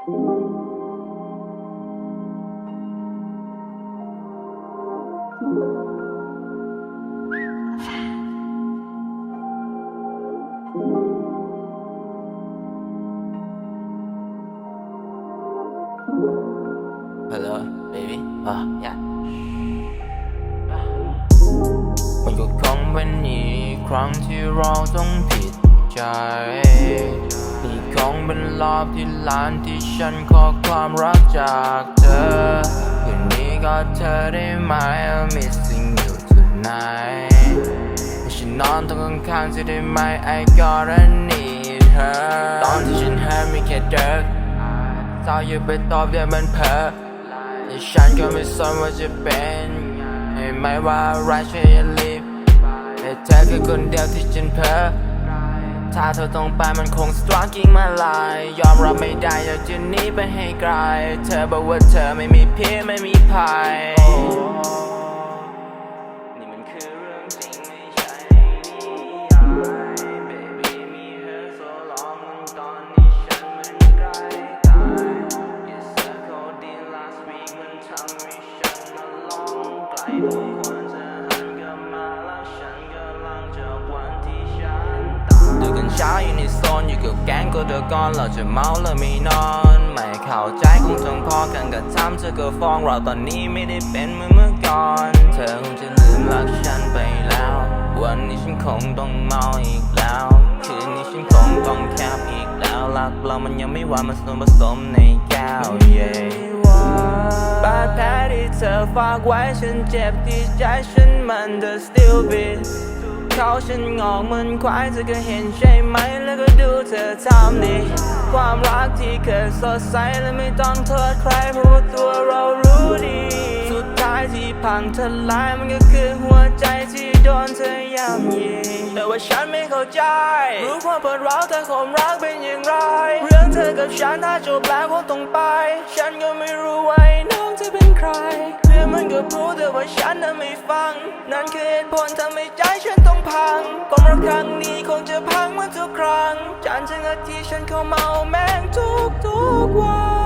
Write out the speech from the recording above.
Hello baby อะ yeah มันก็คงเป็นอีกครั้งที่เราต้องผิดใจนี่คง เป็นรอบที่ล้านที่ฉันขอความรักจากเธอคืนนี้ก็เธอได้ไหม I'm missing you tonight ให้ฉันนอนตรงข้างๆเธอได้ไหม I gotta need her ตอนที่ฉันหามีแค่เดิกเศร้าอยู่ไปตอบเดี๋ยวมันเพ้อแต่ฉันก็ไม่สนว่าจะเป็นให้ไม่ว่าอะไรช่วยอย่ารีบแต่เธอคือคนเดียวที่ฉันเพ้อ ถ้าเธอต้องไปมันคง struggling มาลาย ยอมรับไม่ได้อยากจะหนีไปให้ไกล เธอบอกว่าเธอไม่มีเพียไม่มีภัยนี่มันคือเรื่องจริงไม่ใช่นิยาย Baby มี her so long ตอนนี้ฉันมันใกล้ตาย Yes I called in last week มันทำให้ฉันมาลองไกลทุกคน เช้าอยู่ในโซนอยู่กับแก๊งก็เดอก่อนเราจะเมาแล้วไม่นอน ไม่เข้าใจคงต้องพอกันกับทำเธอก็ฟ้องเราตอนนี้ไม่ได้เป็นเหมือนเมื่อก่อน เธอคงจะลืมรักฉันไปแล้ว วันนี้ฉันคงต้องเมาอีกแล้ว คืนนี้ฉันคงต้องแคบอีกแล้วรักเรามันยังไม่หวานมันส่วนผสมในแก้ว yeah บาดแผลที่เธอฝากไว้ฉันเจ็บที่ใจฉันมัน the still be เขาฉันงอกเหมือนควายเธอก็เห็นใช่ไหม แล้วก็ดูเธอทำดิความรักที่เคยสดใสและไม่ต้องโทษใครเพราะว่าตัวเรารู้ดี สุดท้ายที่พังทลายมันก็คือหัวใจที่โดนเธอย่ำยีแต่ว่าฉันไม่เข้าใจ รู้ความปวดร้าวแต่ความรักเป็นอย่างไร เรื่องเธอกับฉันถ้าจบแล้วคงต้องไป ฉันก็ไม่รู้ว่าไอ้น้องจะเป็นใคร เรื่องมันก็รู้แต่ว่าฉันน่ะไม่ฟัง นั่นคือเหตุผลทำให้ใจฉันต้องพังความรักครั้งนี้คงจะพังเหมือนทุกครั้งจันทร์ถึงอาทิตย์ฉันเข้าเมาแม่งทุกทุกๆวัน